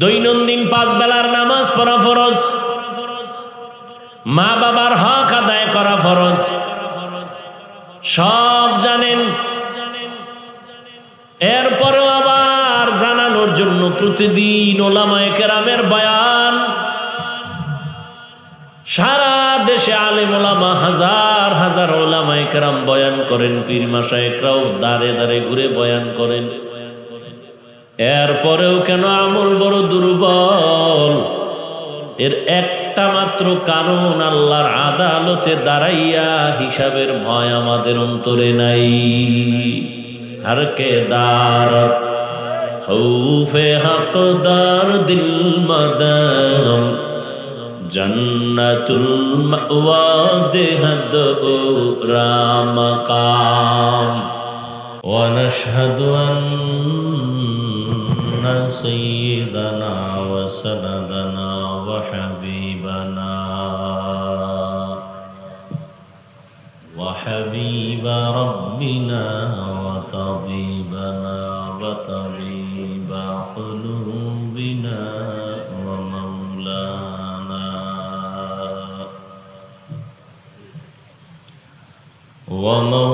দৈনন্দিন পাঁচ বেলার নামাজ পড়া ফরজ। মা বাবার হক আদায় করা ফরজ। সব জানেন। এরপরেও আবার জানানোর জন্য প্রতিদিন ওলামায় কেরামের বয়ান। সারা দেশে আলেম ওলামা হাজার হাজার ওলামায় কেরাম বয়ান করেন, পীর মাসায়েকরাও দাঁড়ে দাঁড়ে ঘুরে বয়ান করেন। এরপরেও কেন আমল বড় দুর্বল? এর একটা মাত্র কারণ আল্লাহর আদালতে দাঁড়াইয়া হিসাবের ভয় আমাদের অন্তরে নাই। আর কে দার? খৌফে হকদার দিল মাদাম, জন্নতুল মাওয়া দেহদ ও রামকাম। سيدنا وسندنا وحبيبنا. وحبيب ربنا وطبيبنا وطبيب قلوبنا ومولانا. ومولانا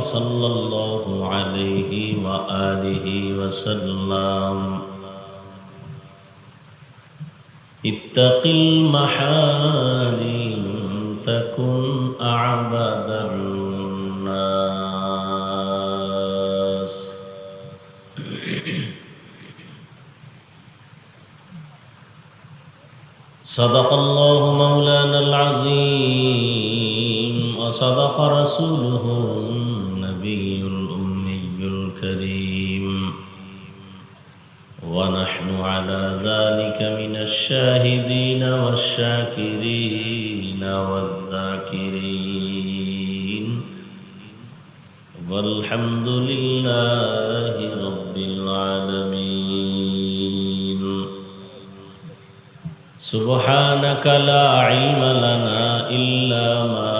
صلى الله عليه وآله وسلم. اتق المحارم تكن أعبد الناس. صدق الله مولانا العظيم وصدق رسوله النبي الأمي الكريم. ونحن على ذلك من الشاهدين والشاكرين والذاكرين. والحمد لله رب العالمين. سبحانك لا علم لنا إلا ما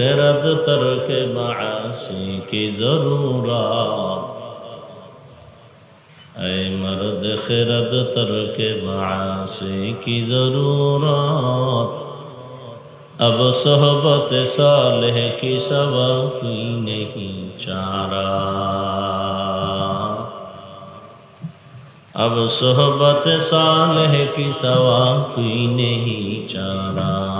اعترض ترک معاصی کی ضرورات اے مرد خرد ترک معاصی کی ضرورات اب صحبت صالح کی سوافی نہیں چارہ اب صحبت صالح کی سوافی نہیں چارہ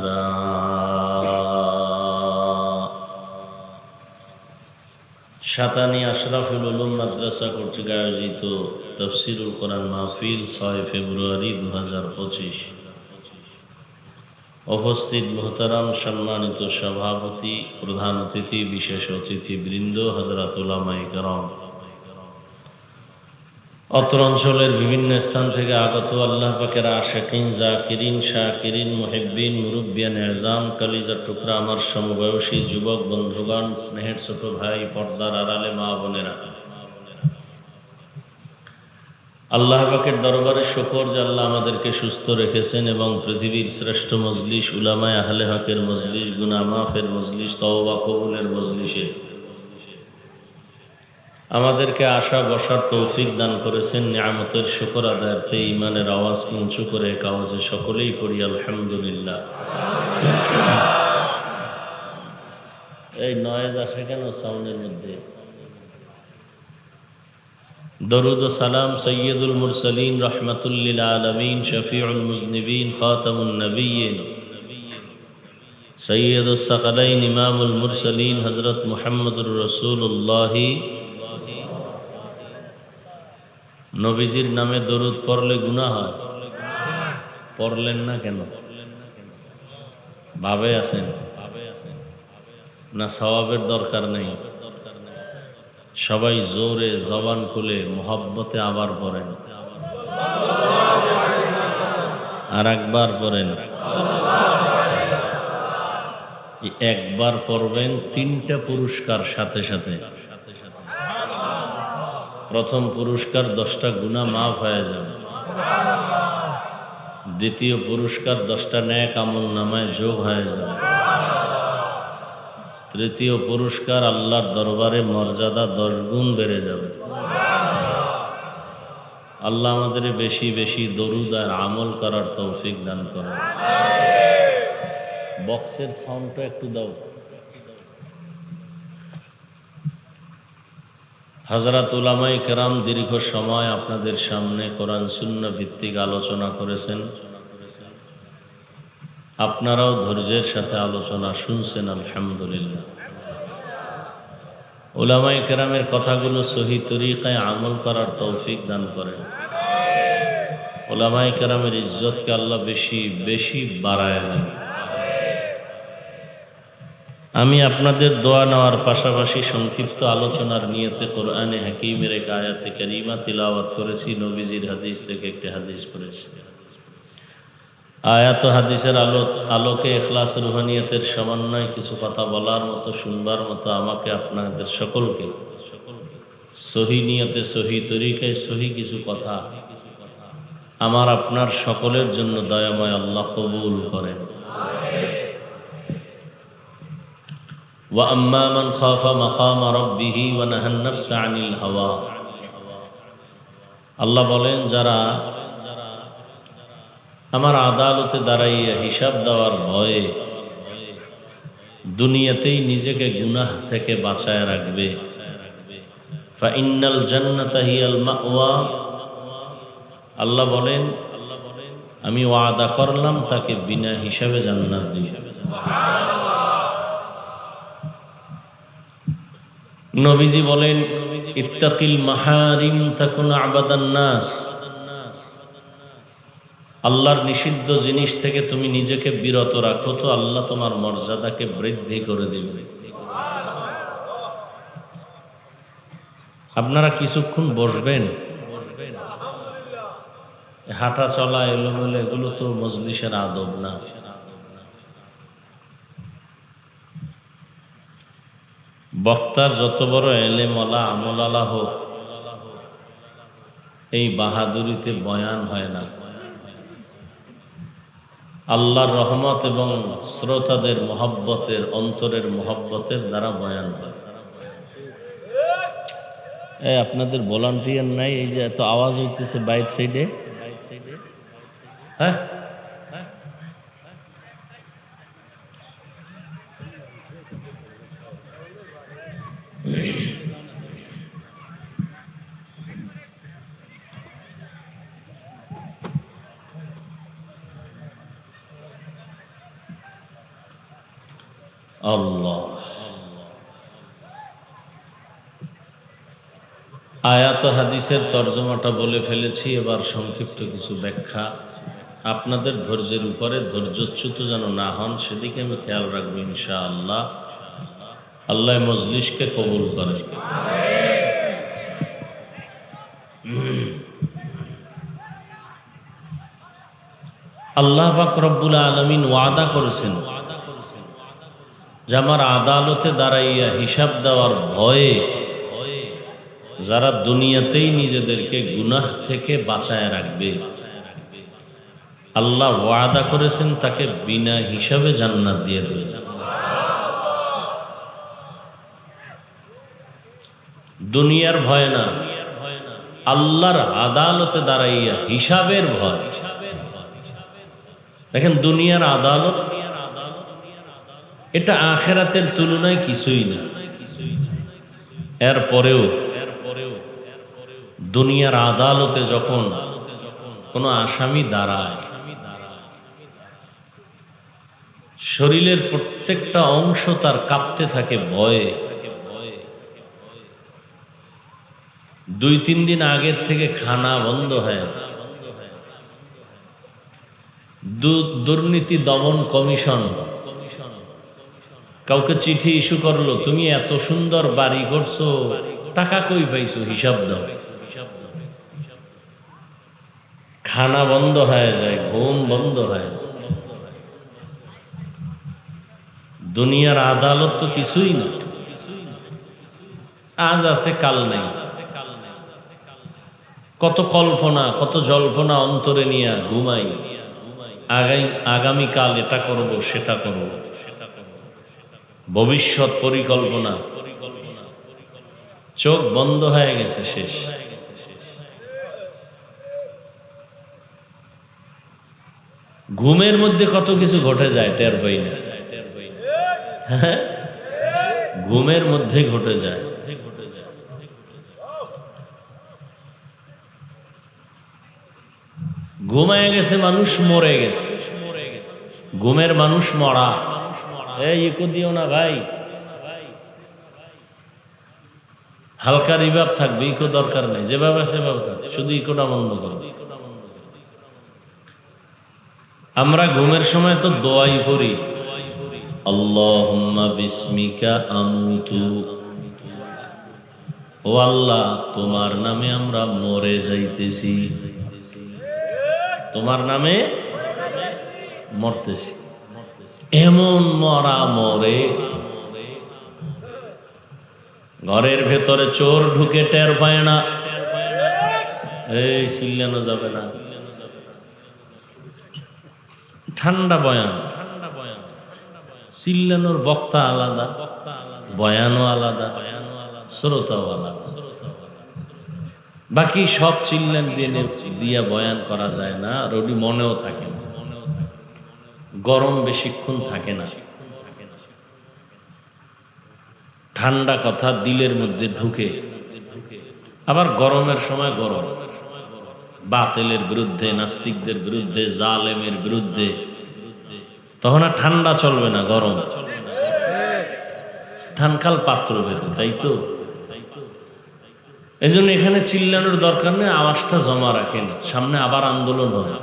সাতানি আশরাফুল উলুম মাদ্রাসা কর্তৃক আয়োজিত তফসিরুল কোরআন মাহফিল ছয় ফেব্রুয়ারি দু হাজার পঁচিশ। উপস্থিত মোহতারাম সম্মানিত সভাপতি, প্রধান অতিথি, বিশেষ অতিথি বৃন্দ হজরাতুল্লাহ উলামাই করম। অত্র অঞ্চলের বিভিন্ন স্থান থেকে আগত আল্লাহ পাকের আশেকিন, জাকিরিন, শাকিরিন, মুহিব্বিন, মুরব্বিয়ান, এজাম, কালিজার টুকরা আমার সমবয়সী যুবক, বন্ধুগণ, স্নেহের ছোট ভাই, পর্দার আড়ালে মা বোনেরা। আল্লাহ পাকের দরবারে শকর যে আল্লাহ আমাদেরকে সুস্থ রেখেছেন এবং পৃথিবীর শ্রেষ্ঠ মজলিস উলামায় আহলে হকের মজলিস গুনামাফের মজলিস, তওবা কবুলের মজলিসে আমাদেরকে আশা, বসার তৌফিক দান করেছেন। নিয়ামতের শুকর আদায়ার্থে ইমানের আওয়াজ উঁচু করে এক সকলেই পড়ি, আলহামদুলিল্লাহ। এই নয়েজ আসে কেন সাউন্ডের মধ্যে? দরুদ সালাম সৈয়দুল মুরসলিন রহমতুল্লিল আলমিন, শফিউল মুজনিবিন, খাতামুন নবীন। সৈয়দুল সকলাইন ইমামুল মুরসলিন হজরত মুহাম্মদুর রসুল্লাহি নবীজির নামে দরুদ পড়লে গুণা হয়। পড়লেন না কেন? ভাবে আছেন? না সবাবের দরকার নেই? সবাই জোরে জবান খুলে মোহব্বতে আবার পড়েন। আর একবার পড়েন। একবার পড়বেন তিনটা পুরস্কার সাথে সাথে। প্রথম পুরস্কার দশটা গুণা মাফ হয়ে যাবে। দ্বিতীয় পুরস্কার দশটা ন্যাক আমল নামায় যোগ হয়ে যাবে। তৃতীয় পুরস্কার আল্লাহর দরবারে মর্যাদা দশ গুণ বেড়ে যাবে। আল্লাহ আমাদের বেশি বেশি দরুদ আর আমল করার তৌফিক দান করেন। বক্সের সাউন্ডটা একটু দাও। হজরত উলামাই কেরাম দীর্ঘ সময় আপনাদের সামনে কোরআন শূন্য ভিত্তিক আলোচনা করেছেন। আপনারাও ধৈর্যের সাথে আলোচনা শুনছেন, আলহামদুলিল্লাহ। ওলামাই কেরামের কথাগুলো সহি তরিকায় আমল করার তৌফিক দান করেন। ওলামাই কেরামের ইজ্জতকে আল্লাহ বেশি বেশি বাড়ায় দেন আমি আপনাদের দোয়া নেওয়ার পাশাপাশি সংক্ষিপ্ত আলোচনার নিয়তে কোরআনে হাকিমের এক আয়াতে কারিমা তিলাওয়াত করেছি, নবীজির হাদিস থেকে একটি হাদিস পড়েছি। আয়াত হাদিসের আলো আলোকে এখলাস রুহানিয়তের সমন্বয় কিছু কথা বলার মতো, শুনবার মতো আমাকে আপনাদের সকলকে সহি নিয়তে, সহি তরিকায় সহি কিছু কথা আমার আপনার সকলের জন্য দয়াময় আল্লাহ কবুল করেন। وأما من خاف مقام ربه ونهى النفس عن الهوى আল্লাহ বলেন যারা আমার আদালতে দাঁড়াইয়া হিসাব দেওয়ার ভয়ে দুনিয়াতেই নিজেকে গুনাহ থেকে বাঁচায় রাখবে ফাইনাল জান্নাতা হিয়াল মাওয়া আল্লাহ বলেন আমি ওয়াদা করলাম তাকে বিনা হিসাবে জান্নাত দিব নবীজি বলেন, ইত্তাকিল মাহারিম তাকুন আবাদান নাস। আল্লাহর নিষিদ্ধ জিনিস থেকে তুমি নিজেকে বিরত রাখো, তো আল্লাহ তোমার মর্যাদাকে বৃদ্ধি করে দেবে। আপনারা কিছুক্ষণ বসবেন। হাঁটা চলা, এলোমেলো, এগুলো তো মজলিসের আদব না। বক্তার যত বড় এলেমলা আমলালা হোক, এই বাহাদুরিতে বয়ান হয় না। আল্লাহর রহমত এবং শ্রোতাদের মহব্বতের, অন্তরের মহব্বতের দ্বারা বয়ান হয়। এই আপনাদের ভলান্টিয়ার নাই, এই যে এত আওয়াজ হইতেছে বাইর সাইডে। হ্যাঁ আল্লাহ আয়াত হাদিসের তর্জমাটা বলে ফেলেছি, এবার সংক্ষিপ্ত কিছু ব্যাখ্যা। আপনাদের ধৈর্যের উপরে ধৈর্যচ্যুত যেন না হন, সেদিকে আমি খেয়াল রাখব ইনশা আল্লাহ আল্লাহ মজলিসকে কবুল করে আল্লাহ পাক রব্বুল আলমিন ওয়াদা করেছেন যে আমার আদালতে দাঁড়াইয়া হিসাব দেওয়ার ভয়ে যারা দুনিয়াতেই নিজেদেরকে গুনাহ থেকে বাঁচায় রাখবে। আল্লাহ ওয়াদা করেছেন তাকে বিনা হিসাবে জান্নাত দিয়ে দেবে। দুনিয়ার ভয় না, আল্লাহর আদালতে দাঁড়াইয়া হিসাবের ভয়। দেখেন, দুনিয়ার আদালত, এটা আখেরাতের তুলনায় কিছুই না। এরপরেও দুনিয়ার আদালতে যখন কোনো আসামি দাঁড়ায়, শরীরের প্রত্যেকটা অংশ তার কাঁপতে থাকে, ভয়ে। দুই, তিন দিন আগের থেকে খানা বন্ধ হয়। দুর্নীতি দমন কমিশন। কাউকে চিঠি ইস্যু করল, তুমি এত সুন্দর বাড়ি করছ, টাকা কই পাইছো? হিসাব দাও। খানা বন্ধ হয়ে যায়, ঘুম বন্ধ হয়ে যায়। দুনিয়ার আদালত তো কিছুই না। আজ আছে, কাল নেই। কত কল্পনা, কত জল্পনা অন্তরে নিয়ে ঘুমাই। আগাই, আগামীকাল এটা করব, সেটা করব। ভবিষ্যৎ পরিকল্পনা। চোখ বন্ধ হয়ে গেছে শেষ। ঘুমের মধ্যে কত কিছু ঘটে যায়, টের পাই না। হ্যাঁ? ঘুমের মধ্যে ঘটে যায়। ঘুমায় গেছে মানুষ, মরে গেছে। ঘুমের মানুষ মরা। এই দিও না ভাই। হালকা রিভাব থাকবে, ইকো দরকার নেই। যেভাবে সেভাবে থাকবে শুধু ইকোটা বন্ধ করো। আমরা ঘুমের সময় তো দোয়াই করি। আল্লাহ, তোমার নামে আমরা মরে যাইতেছি। তোমার নামে মরতেছি। এমন মরা মরে। ঘরের ভেতরে চোর ঢুকে টের পায় না। এই সিল্লানো যাবে না। ঠান্ডা বয়ান। চিল্লানোর বক্তা আলাদা, বয়ানও আলাদা, শ্রোতাও আলাদা। বাকি সব চিল্লান দিয়ে দিয়া বয়ান করা যায় না, আর ওটি মনেও থাকে না। গরম বেশিক্ষণ থাকে না। ঠান্ডা কথা দিলের মধ্যে ঢুকে। আবার গরমের সময় গরম। বাতেলের বিরুদ্ধে, নাস্তিকদের বিরুদ্ধে, জালেমের বিরুদ্ধে, তখন আর ঠান্ডা চলবে না, গরম। স্থানকাল পাত্র ভেদে, তাই তো? এই জন্য এখানে চিল্লানোর দরকার নেই, আওয়াজটা জমা রাখেন, সামনে আবার আন্দোলন হবে।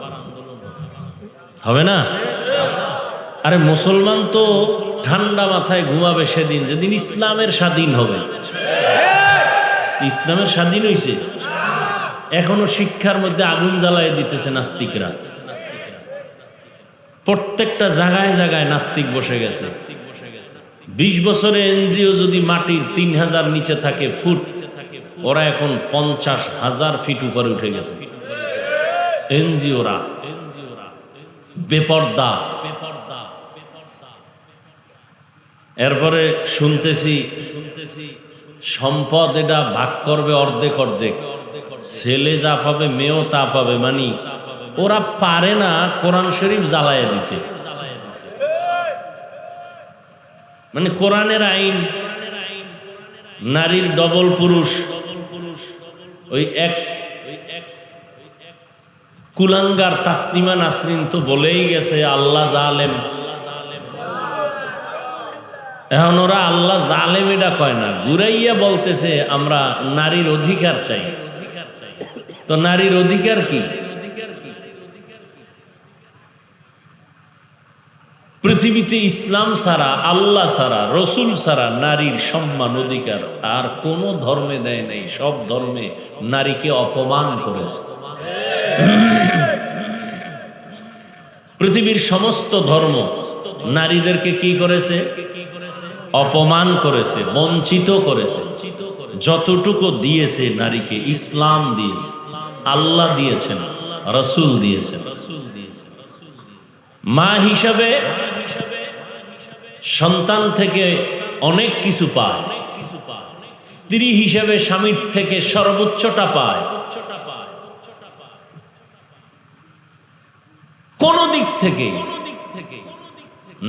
হবে না? আরে মুসলমান তো ঠান্ডা মাথায় ঘুমাবে সেদিন, যেদিন ইসলামের স্বাধীন হবে। ইসলামের স্বাধীন হইছে। এখনও শিক্ষার মধ্যে আগুন জ্বালায় দিতেছে নাস্তিকরা। প্রত্যেকটা জায়গায় জায়গায় নাস্তিক বসে গেছে। বিশ বছরে এনজিও যদি মাটির তিন হাজার নিচে থাকে ফুট, ওরা এখন পঞ্চাশ হাজার ফিট উপরে উঠে গেছে। এনজিওরা বেপর্দা। এরপরে শুনতেছি শুনতেছি সম্পদ এটা ভাগ করবে অর্ধেক অর্ধেক। ছেলে যা পাবে, মেয়েও তা পাবে, মানি? ওরা পারে না কোরআন শরীফ জ্বালায় দিতে। মানে কোরআনের আইন, নারীর ডবল পুরুষ, ওই এক, কুলাঙ্গার তাসনিমা নাসরিন তো বলেই গেছে, আল্লাহ জালেম। এখন ওরা আল্লাহ জালেম এটা কয় না, ঘুরাইয়া বলতেছে, আমরা নারীর অধিকার চাই। তো নারীর অধিকার কি? পৃথিবীতে ইসলাম ছাড়া, আল্লাহ ছাড়া, রসুল ছাড়া নারীর সম্মান, অধিকার আর কোন ধর্মে দেয় নাই। সব ধর্মে নারীকে অপমান করেছে। পৃথিবীর সমস্ত ধর্ম নারীদেরকে কি করেছে? অপমান করেছে, বঞ্চিত করেছে। যতটুকু দিয়েছে নারীকে, ইসলাম দিয়েছে। আল্লাহ দিয়েছেন, রসুল দিয়েছেন। মা হিসাবে সন্তান থেকে অনেক কিছু পায়। স্ত্রী হিসেবে স্বামীর থেকে সর্বোচ্চটা পায়। কোন দিক থেকে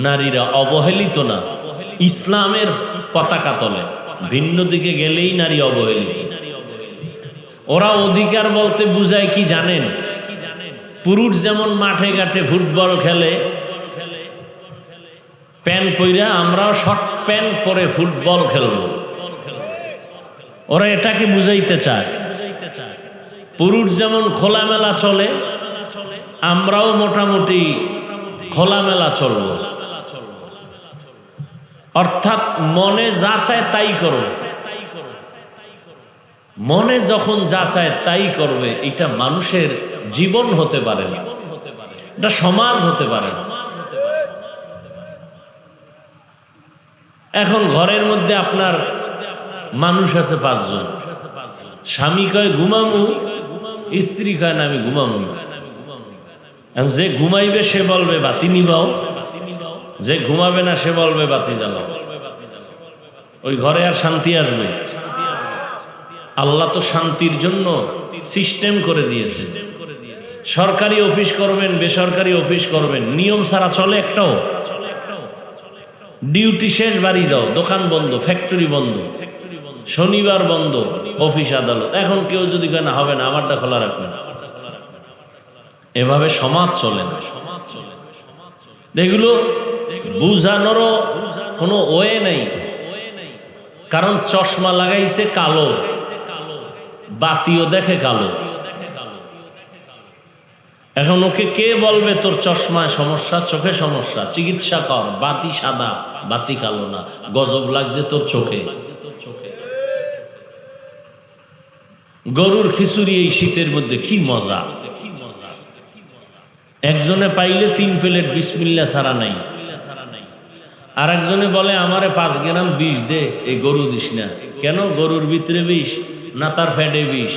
নারীরা অবহেলিত না, ইসলামের পতাকা তলে। ভিন্ন দিকে গেলেই নারী অবহেলিত। ওরা অধিকার বলতে বুঝায় কি জানেন? পুরুষ যেমন মাঠে ঘাটে ফুটবল খেলে প্যান্ট পইরা আমরাও শর্ট প্যান্ট পরে ফুটবল খেলব। ওরা এটাকে বুঝাইতে চায়। পুরুষ যেমন খোলামেলা চলে, আমরাও মোটামুটি খোলামেলা চলব। অর্থাৎ মনে যা চায় তাই করো মনে যখন যা চায় তাই করবে, এটা মানুষের জীবন হতে পারে না। এটা সমাজ হতে পারে না। এখন ঘরের মধ্যে আপনার মানুষ আছে পাঁচজন। স্বামী কয়, ঘুমামু। স্ত্রী কয়, না, আমি ঘুমামু যে ঘুমাইবে সে বলবে, বাতি নিবাও। যে ঘুমাবে না সে বলবে, বাতি জ্বালাও। ওই ঘরে আর শান্তি আসবে। আল্লাহ তো শান্তির জন্য সিস্টেম করে দিয়েছে সরকারি অফিস করবেন, বেসরকারি অফিস করবেন, নিয়ম ছাড়া চলে একটাও। ডিউটি শেষ, বাড়ি যাও, দোকান বন্ধ, ফ্যাক্টরি বন্ধ, শনিবার বন্ধ, অফিস আদালত। এখন কেউ যদি কেন হবে না, আমারটা খোলা রাখবেন এভাবে সমাজ চলে না সমাজ চলে না। এগুলো বুঝানোরও কোনো ওয়ে নেই। কারণ চশমা লাগাইছে কালো। বাতিও দেখে কালো। এখন ওকে কে বলবে তোর চশমায় সমস্যা? চোখে সমস্যা। চিকিৎসা কর। বাতি সাদা, বাতি কালো না। গজব লাগছে তোর চোখে। গরুর খিচুড়ি এই শীতের মধ্যে কি মজা? একজনে পাইলে তিন প্লেট বিসমিল্লা ছাড়া নাই। আর একজনে বলে, আমারে পাঁচ গ্রাম বিষ দে এই গরু দিস না। কেন? গরুর ভিতরে বিষ। না তার ফ্যাটে বিষ?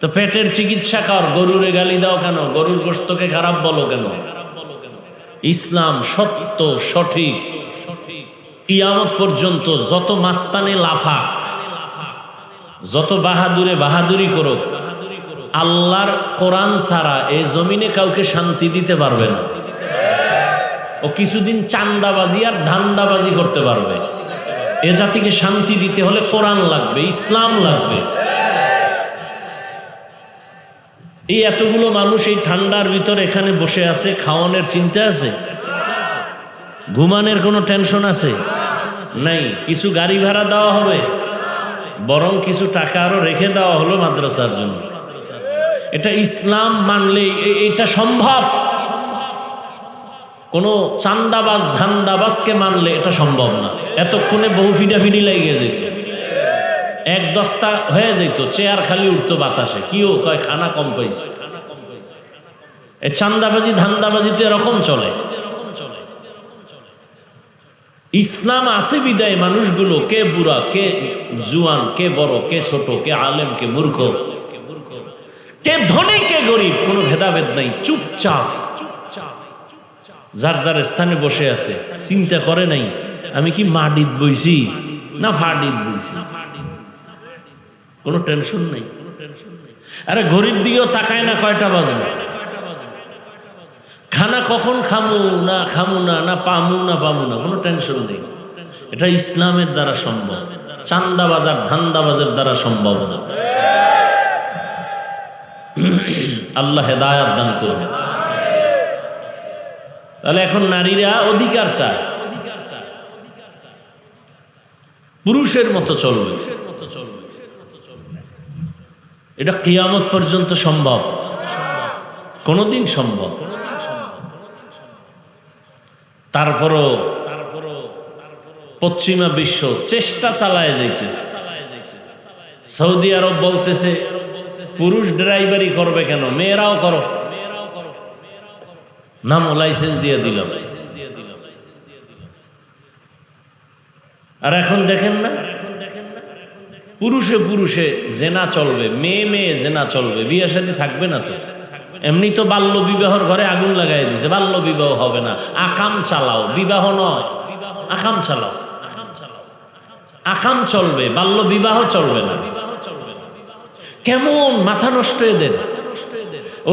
তো পেটের চিকিৎসা কর, গরুরে গালি দাও কেন? গরুর গোস্তকে খারাপ বলো কেন? ইসলাম সত্য, সঠিক। কিয়ামত পর্যন্ত যত মাস্তানে লাফাক, যত বাহাদুরে বাহাদুরি করুক, আল্লাহর কোরআন ছাড়া এই জমিনে কাউকে শান্তি দিতে পারবে না। ও কিছুদিন চান্দাবাজি আর ধান্দাবাজি করতে পারবে। এ জাতিকে শান্তি দিতে হলে কোরআন লাগবে, ইসলাম লাগবে। এই এতগুলো মানুষ এই ঠান্ডার ভিতর এখানে বসে আছে, খাওয়ানোর চিন্তা আছে? ঘুমানোর কোনো টেনশন আছে? নাই, কিছু গাড়ি ভাড়া দেওয়া হবে, বরং কিছু টাকা আরও রেখে দেওয়া হলো মাদ্রাসার জন্য। এটা ইসলাম মানলে এটা সম্ভব। কোনো চান্দাবাজ, ধান্দাবাজকে মানলে এটা সম্ভব না। এতক্ষণে বহু ফিডাফিডি লেগে যেত। এক দস্তা হয়ে যেত, চেয়ার খালি উঠতো বাতাসে। কিও কয়, খানা কম পাইছে। এ চান্দাবাজি, ধান্দাবাজি তো এরকম চলে। ইসলাম আছে বিদায় মানুষগুলো, কে বুড়া, কে জুয়ান, কে বড়, কে ছোট, কে আলেম, কে মূর্খ। কে ধনী, কে গরিব, কোনো ভেদাভেদ নাই। চুপচাপ। যার যার স্থানে বসে আছে, চিন্তা করে নাই। আমি কি মাডিত বইছি? না ফাডিত বইছি? কোনো টেনশন নেই। আরে ঘড়ির দিকেও তাকায় না কয়টা বাজলো? খানা কখন খামু, না খামু না না পামু না পামু না, কোনো টেনশন নেই। এটা ইসলামের দ্বারা সম্ভব। চান্দা বাজার ধান্দা বাজার দ্বারা সম্ভব না। আল্লাহ হেদায়াত দান করবে তাহলে এখন নারীরা অধিকার চায়। পুরুষের মতো চলবে। এটা কিয়ামত পর্যন্ত সম্ভব। কোনোদিন সম্ভব। তারপরও পশ্চিমা বিশ্ব চেষ্টা চালায় যাইতেছে। সৌদি আরব বলতেছে, পুরুষ ড্রাইভারি করবে কেন? মেয়েরাও করো। নাম লাইসেন্স দিয়ে দিলাম। আর এখন দেখেন না, পুরুষে পুরুষে জেনা চলবে, মেয়ে মেয়ে জেনা চলবে, বিয়ে সাথে থাকবে না তো? এমনি তো বাল্য বিবাহর ঘরে আগুন লাগাই দিছে বাল্য বিবাহ হবে না। আকাম চালাও, বিবাহ নয়, আকাম চালাও। আকাম চলবে, বাল্য বিবাহ চলবে না। কেমন মাথা নষ্ট এদের?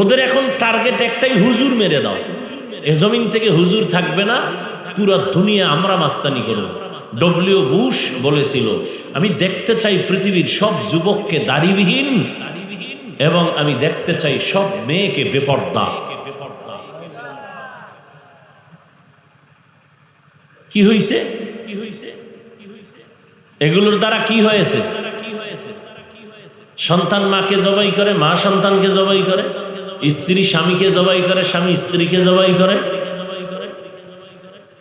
ওদের এখন টার্গেট একটাই, হুজুর মেরে দাও। এ জমিন থেকে হুজুর থাকবে না, পুরো দুনিয়া আমরা মাস্তানি করব। ডব্লিউ বুশ বলেছিল, আমি দেখতে চাই পৃথিবীর সব যুবককে দাড়িবিহীন এবং আমি দেখতে চাই সব মেয়েকে বেপর্দা। কি হইছে? কি হইছে এগুলোর দ্বারা কি হয়েছে? সন্তান মাকে জবাই করে, মা সন্তানকে জবাই করে, স্ত্রী স্বামীকে জবাই করে, স্বামী স্ত্রীকে জবাই করে।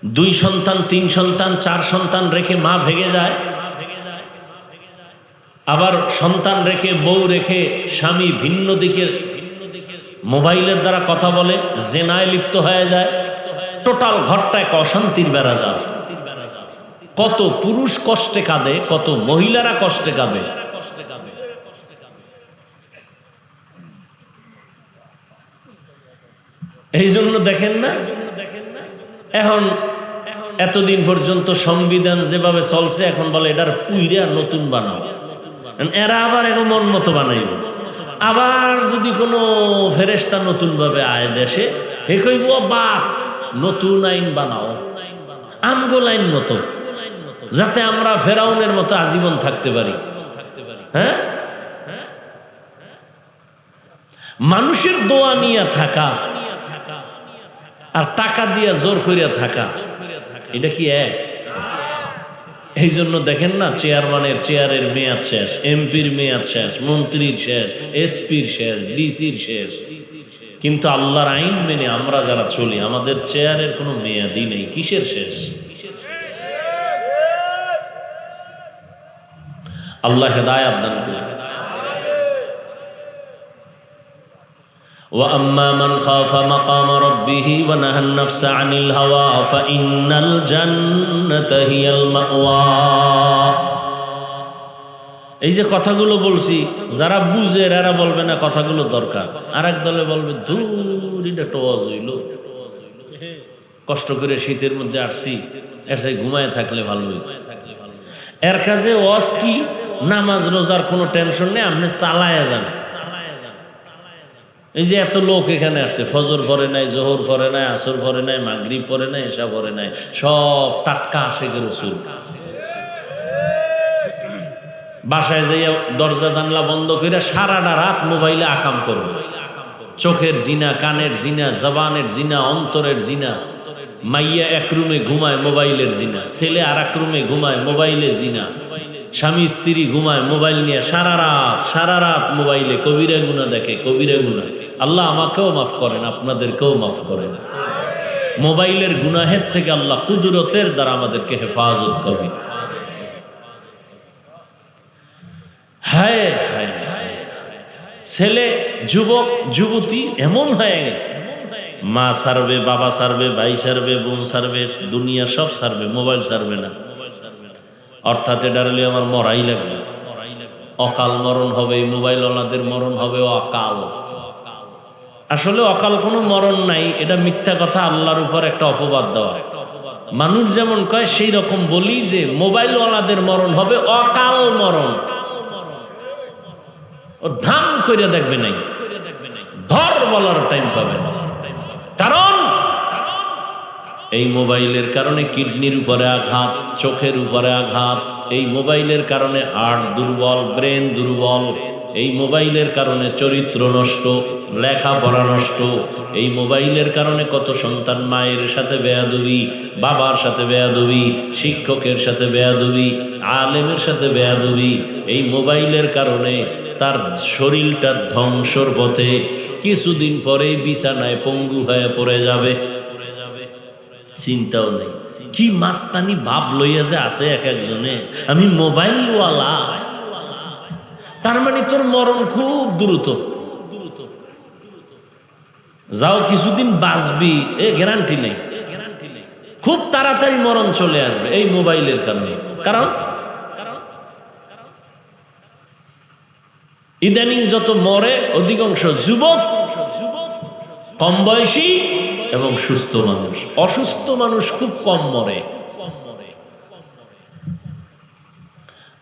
দুই সন্তান, তিন সন্তান, চার সন্তান রেখে মা ভেঙে যায়। আবার সন্তান রেখে বউ রেখে স্বামী ভিন্ন দিকে মোবাইলের দ্বারা কথা বলে, জেনায় লিপ্ত হয়ে যায়। টোটাল ঘরটা এক অশান্তির বেড়া যায়। কত পুরুষ কষ্টে কাঁদে, কত মহিলারা কষ্টে কাঁদে। এই জন্য দেখেন না এখন এতদিন পর্যন্ত সংবিধান যেভাবে চলছে, এখন বলে এটার পুইরা নতুন বানাও। এরা আবার এখন মন মতো বানাইব। আবার যদি কোনো ফেরেস্তা নতুন ভাবে আয় দেশে হে কইব বা নতুন আইন বানাও। আমগোল আইন মতো, যাতে আমরা ফেরাউনের মতো আজীবন থাকতে পারি। হ্যাঁ? মানুষের দোয়া নিয়ে থাকা আর টাকা দিয়া জোর করিয়া থাকা। এটা কি এক? এই জন্য দেখেন না, চেয়ারম্যানের, চেয়ারের মেয়াদ শেষ, এমপির মেয়াদ শেষ, মন্ত্রীর শেষ, এসপির শেষ, ডিসির শেষ। কিন্তু আল্লাহর আইন মেনে আমরা যারা চলি, আমাদের চেয়ারের কোনো মেয়াদই নেই। কিসের শেষ? আল্লাহ হেদায়াত দান করুন। وأما من خاف مقام ربه ونهى النفس عن الهوى فإن الجنة هي المأوى এই যে কথাগুলো বলছি যারা বুঝে এরা বলবে না কথাগুলো দরকার আর এক দলে বলবে দূর এটা টজ হইল কষ্ট করে শীতের মধ্যে আসছি এর সাথে ঘুমায় থাকলে ভালো হইত এর কাছে ওয়াজ কি নামাজ রোজার কোনো টেনশন নেই আপনি চালায়া যান এই যে এত লোক এখানে আছে, ফজর পরে নাই, জোহর পরে নাই, আসর পরে নাই, মাগরিব পরে নাই এসা পরে নাই, সব টাটকা আশেকের রসুল বাসায় যাইয়া দরজা জানলা বন্ধ করে সারাটা রাত মোবাইলে আকাম করবে। চোখের জিনা, কানের জিনা, জবানের জিনা, অন্তরের জিনা। মাইয়া এক রুমে ঘুমায় মোবাইলের জিনা, ছেলে আর এক রুমে ঘুমায় মোবাইলে জিনা। স্বামী স্ত্রী ঘুমায়, মোবাইল নিয়ে সারা রাত সারা রাত মোবাইলে কবিরা গুণা দেখে, কবিরা গুণা আল্লাহ আমাকেও মাফ করেন, আপনাদেরকেও মাফ করেন। মোবাইলের গুনাহের থেকে আল্লাহ কুদরতের দ্বারা আমাদেরকে হেফাজত করবে। ছেলে, যুবক, যুবতী এমন হয়ে গেছে। মা সারবে, বাবা সারবে, ভাই সারবে, বোন সারবে, দুনিয়া সব সারবে, মোবাইল সারবে না। অর্থাৎ এটা হলে আমার মরাই লাগবে। অকাল মরণ হবে মোবাইল ওনাদের মরণ হবে, অকাল। আসলে অকাল কোনো মরণ নাই, এটা মিথ্যা কথা, আল্লাহর উপর একটা অপবাদ দেওয়া। মানুষ যেমন কয়, সেই রকম বলি যে মোবাইল ওয়ালাদের মরণ হবে, অকাল মরণ। ও ধাম করে দেখবে নাই। ধর বলার টাইম পাবে না। কারণ এই মোবাইলের কারণে কিডনির উপরে আঘাত, চোখের উপরে আঘাত, এই মোবাইলের কারণে হার্ট দুর্বল, ব্রেন দুর্বল, এই মোবাইলের কারণে চরিত্র নষ্ট, লেখাপড়া নষ্ট, এই মোবাইলের কারণে কত সন্তান মায়ের সাথে বেয়াদবি, বাবার সাথে বেয়াদবি, শিক্ষকের সাথে বেয়াদবি, আলেমের সাথে বেয়াদবি, এই মোবাইলের কারণে তার শরীরটা ধ্বংসর পথে, কিছুদিন পরেই বিছানায় পঙ্গু হয়ে পড়ে যাবে। চিন্তাও নেই। কি মাস্তানি ভাব লইয়া যে আছে এক একজনে? আমি মোবাইলওয়ালা। তার মানে তোর মরণ খুব দ্রুত। যাও কিছুদিন বাঁচবি, এ গ্যারান্টি নেই। খুব তাড়াতাড়ি মরণ চলে আসবে এই মোবাইলের কারণে। কারণ? ইদানিং যত মরে, অধিকাংশ যুবক কম বয়সী এবং সুস্থ মানুষ। অসুস্থ মানুষ খুব কম মরে।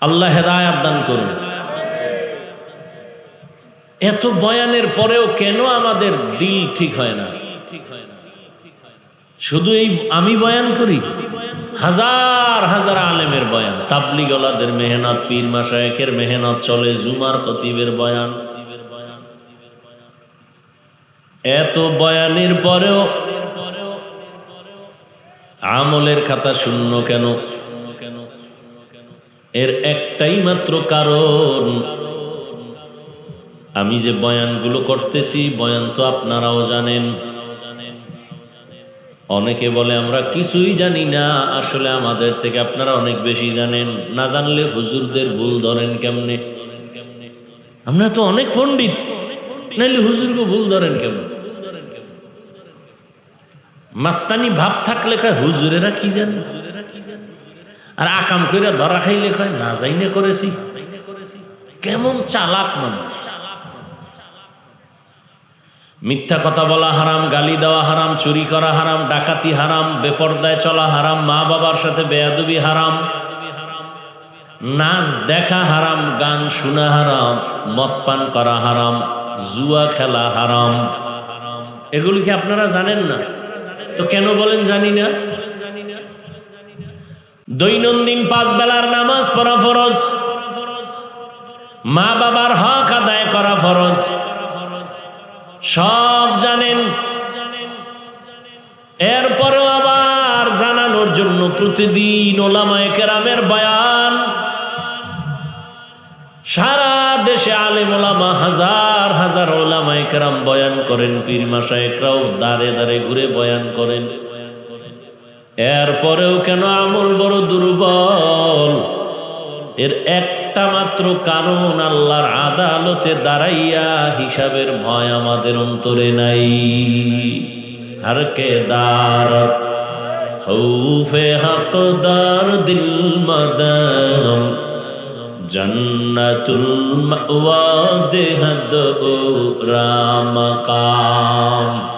আল্লাহ হেদায়াত দান করুন। এত বয়ানের পরেও কেন আমাদের দিল ঠিক হয় না? শুধু এই আমি বয়ান করি? হাজার হাজার আলেমের বয়ান। তাবলিগলাদের মেহনত, পীর মাসায়েকের মেহনত চলে, জুমার খতিবের বয়ান। এত বয়ানের পরেও আমলের খাতা শূন্য কেন? এর একটাই মাত্র কারণ, আমি যে বয়ানগুলো করতেছি, বয়ান তো আপনারাও জানেন। অনেকে বলে, আমরা কিছুই জানি না, আসলে আমাদের থেকে আপনারা অনেক বেশি জানেন। না জানলে হুজুরদের ভুল ধরেন কেমনে? আমরা তো অনেক পণ্ডিত। নাইলে হুজুরকে ভুল ধরেন কেমন? মাস্তানি ভাব থাকলে কয়, হুজুরেরা কি জানে? আর আকাম করে ধরা খাইলে কয়, না যাইনে করেছি। কেমন চালাক মানুষ। মিথ্যা কথা বলা হারাম, গালি দেওয়া হারাম, চুরি করা হারাম, ডাকাতি হারাম, বেপর্দায় চলা হারাম, মা বাবার সাথে বেয়াদুবি হারাম, নাচ দেখা হারাম, গান শোনা হারাম, মদ পান করা হারাম জুয়া খেলা হারাম। এগুলি কি আপনারা জানেন না? তো কেন বলেন জানি না। দৈনন্দিন পাঁচ বেলার নামাজ পড়া ফরজ। মা বাবার হক আদায় করা ফরজ। সব জানেন। এরপরেও আবার জানানোর জন্য প্রতিদিন ওলামায় কেরামের বয়ান। সারা দেশে আলেম ওলামা, হাজার হাজার ওলামায় কেরাম বয়ান করেন, পীর মাসায়করাও দাঁড়ে দাঁড়ে ঘুরে বয়ান করেন। এরপরেও কেন আমল বড় দুর্বল? এর একটা মাত্র কারণ, আল্লাহর আদালতে দাঁড়াইয়া হিসাবের ভয় আমাদের অন্তরে নাই। হর কে দার? খৌফে হকদার দিল মদম। জন্নতুল মাওয়া দেহদ ও রাম কাম